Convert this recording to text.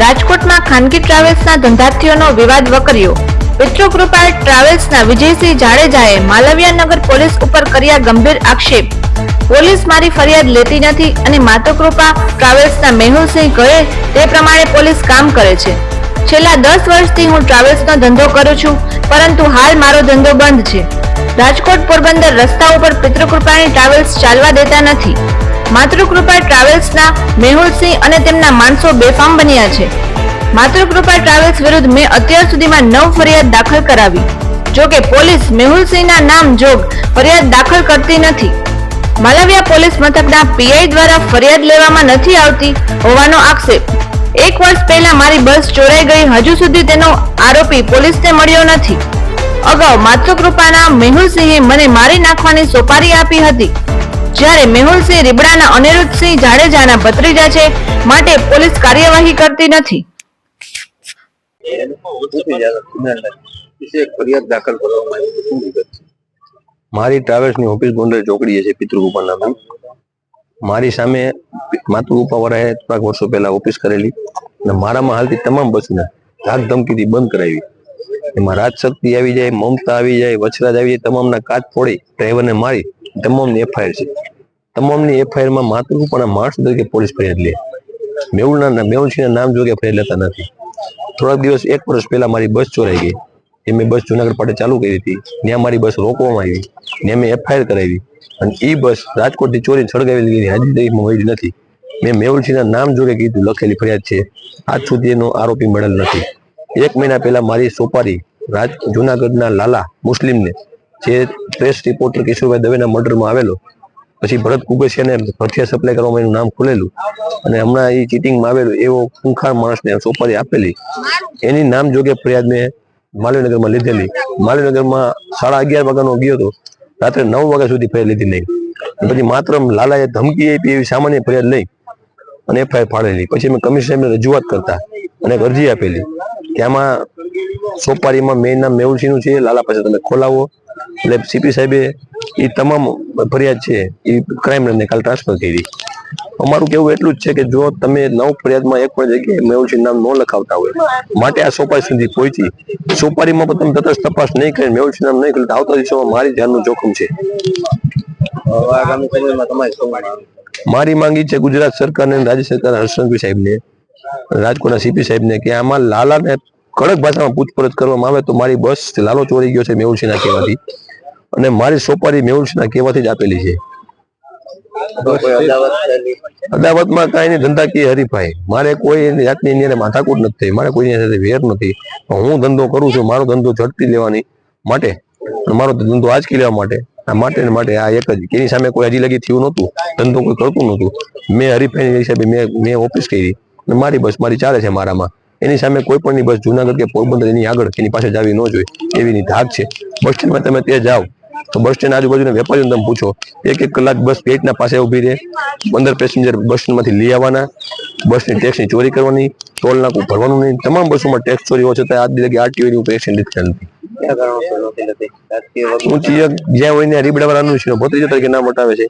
રાજકોટમાં ખાનગી ટ્રાવેલ્સના ધંધાર્થીઓનો વિવાદ વકર્યો. પિતૃકૃપા ટ્રાવેલ્સના વિજયસિંહ જાડેજાએ માલવિયાનગર પોલીસ ઉપર કર્યા ગંભીર આક્ષેપ. પોલીસ મારી ફરિયાદ લેતી નથી અને માતૃકૃપા ટ્રાવેલ્સના મેહુલસિંહ કહે તે પ્રમાણે પોલીસ કામ કરે છે. છેલ્લા દસ વર્ષથી હું ટ્રાવેલ્સનો ધંધો કરું છું, પરંતુ હાલ મારો ધંધો બંધ છે. રાજકોટ પોરબંદર રસ્તા ઉપર પિતૃકૃપાની ટ્રાવેલ્સ ચાલવા દેતા નથી. માતૃકૃપા ટ્રાવેલ્સના મેહુલસિંહ અને તેમના માણસો બેફામ બન્યા છે. માતૃકૃપા ટ્રાવેલ્સ વિરુદ્ધ મેં અત્યાર સુધીમાં નવ ફરિયાદ દાખલ કરાવી. જો કે પોલીસ મેહુલસિંહના નામ જોગ ફરિયાદ દાખલ કરતી નથી. માલવિયા પોલીસ મથકના પીઆઈ દ્વારા ફરિયાદ લેવામાં નથી આવતી હોવાનો આક્ષેપ. એક વર્ષ પહેલા મારી બસ ચોરાઈ ગઈ, હજુ સુધી તેનો આરોપી પોલીસને મળ્યો નથી. અગાઉ માતૃકૃપાના મેહુલસિંહે મને મારી નાખવાની સોપારી આપી હતી. જ્યારે મેહુલસિંહ રીબડાના અનિરુદ્ધસિંહ જાડેજાના ભત્રીજા છે, માટે પોલીસ કાર્યવાહી કરતી નથી? મારી ટ્રાવેલ્સની ઓફિસ ગોંડલ ચોકડીએ છે પિતૃગુપા નામે મારી સામે માતૃગુપા વાળાએ થોડાક વર્ષો પહેલા ઓફિસ કરેલી અને મારામાં હાલતી તમામ બસને ધાક ધમકીથી બંધ કરાવી. એમાં રાજશક્તિ આવી જાય, મમતા આવી જાય વછરાજ આવી જાય, તમામના કાચ ફોડી ડ્રાઈવરને મારી તમામની એફઆઈઆર છે. તમામની એફઆઈઆરમાં માત્ર પણ માણસ તરીકે પોલીસ ફરિયાદ લે. મેહુલના મેહુલસિંહના નામ જોગે ફરિયાદ લેતા નથી. થોડાક દિવસ, એક વર્ષ પહેલા મારી બસ ચોરાઈ ગઈ. એ મેં બસ જુનાગઢ પાટે ચાલુ કરી હતી. ત્યાં મારી બસ રોકવામાં આવી. ત્યાં મેં એફઆઈઆર કરાવી. અને એ બસ રાજકોટથી ચોરી સળગાવી ગઈ હાજી તારીખમાં મળી નથી. મેં મેહુલસિંહના નામ જોડે કીધું, લખેલી ફરિયાદ છે. આજ સુધી એનો આરોપી મળેલ નથી. એક મહિના પહેલા મારી સોપારી રાજ જુનાગઢના લાલા મુસ્લિમને, જે પ્રેસ રિપોર્ટર કિશોરભાઈ દવેના મર્ડરમાં આવેલો પછી ભરત કુગસિયાને હથિયાર સપ્લાય કરવામાં એનું નામ ખુલેલું. અને હમણાં એ ચીટિંગમાં આવેલું એવો ખૂંખાર માણસને સોપારી આપેલી. એની નામ જોગે ફરિયાદ મેં માલવીનગરમાં લીધેલી. માલવીનગરમાં સાડા અગિયાર વાગ્યાનો ગયો હતો. રાત્રે નવ વાગ્યા સુધી ફરિયાદ લીધી નહીં. પછી માત્ર લાલાએ ધમકી આપી એવી સામાન્ય ફરિયાદ લઈ અને એફઆઈઆર ફાળેલી. પછી મેં કમિશનરને રજૂઆત કરતા અને અરજી આપેલી કે આમાં સોપારીમાં મેં નામ મેહુલસિંહનું છે. લાલા પાસે તમે ખોલાવો. એટલે સીપી સાહેબે એ તમામ ફરિયાદ છે, એ ક્રાઇમ ને કાલ ટ્રાન્સફર કરી અમારું કેવું એટલું જ છે કે જો તમે નવ ફરિયાદમાં એક પણ જગ્યાએ મેહુલસિંહ નામ ન લખાવતા હોય, માટે આ સોપારી સુધી પહોંચી સોપારીમાં પણ તમે તટસ્થ તપાસ નહીં કરી, મેહુલસિંહ નામ નહીં કરી, તો આવતા દિવસોમાં મારી જાનનું જોખમ છે? મારી માંગી છે ગુજરાત સરકાર અને રાજ્ય સરકાર હર્ષંઘવી સાહેબને, રાજકોટના સીપી સાહેબને, કે આમાં લાલાને કડક ભાષામાં પૂછપરછ કરવામાં આવે તો મારી બસ લાલો ચોરી ગયો છે મેહુલસિંહના કહેવાથી. અને મારી સોપારી મેહુલસિંહના કહેવાથી જ આપેલી છે? અદાવતમાં કાંઈ નહીં ધંધાકીય હરીફાઈ. મારે કોઈ જાતની અંદર માથાકૂટ નથી મારે કોઈની સાથે વેર નથી. હું ધંધો કરું છું, મારો ધંધો ઝડપી લેવાની માટે. મારો ધંધો આજકી લેવા માટે. આ માટે ને માટે આ એક જ. એની સામે કોઈ હજી લગી થયું નહોતું. ધંધો કોઈ કરતું નહોતું. મેં હરીફાઈ હિસાબે મેં મેં ઓફિસ કરી. મારી બસ મારી ચાલે છે મારામાં. એની સામે કોઈ પણ બસ જુનાગઢ કે પોરબંદર એની આગળ એની પાસે જાવી ન જોઈએ એવીની ધાક છે. બસ સ્ટેન્ડમાં તમે તે જાઓ તો બસ સ્ટેન્ડ આજુબાજુના વેપારીઓને તમે પૂછો એક એક કલાક બસ ગેટના પાસે ઊભી રહે પંદર પેસેન્જર બસ સ્ટેન્ડમાંથી લઈ આવવાના બસની ટેક્સની ચોરી કરવાની ટોલ નાકું ભરવાનું નહીં તમામ બસોમાં ટેક્સ ચોરી હોવા છતાં આજ દિન આરટીઓની ઉપર એક્શન લીધી નથી? હું ચિયક જ્યાં હોય ને રીબડાવાળાનું છે. ભત્રીજા તરીકે નામ વટાવે છે.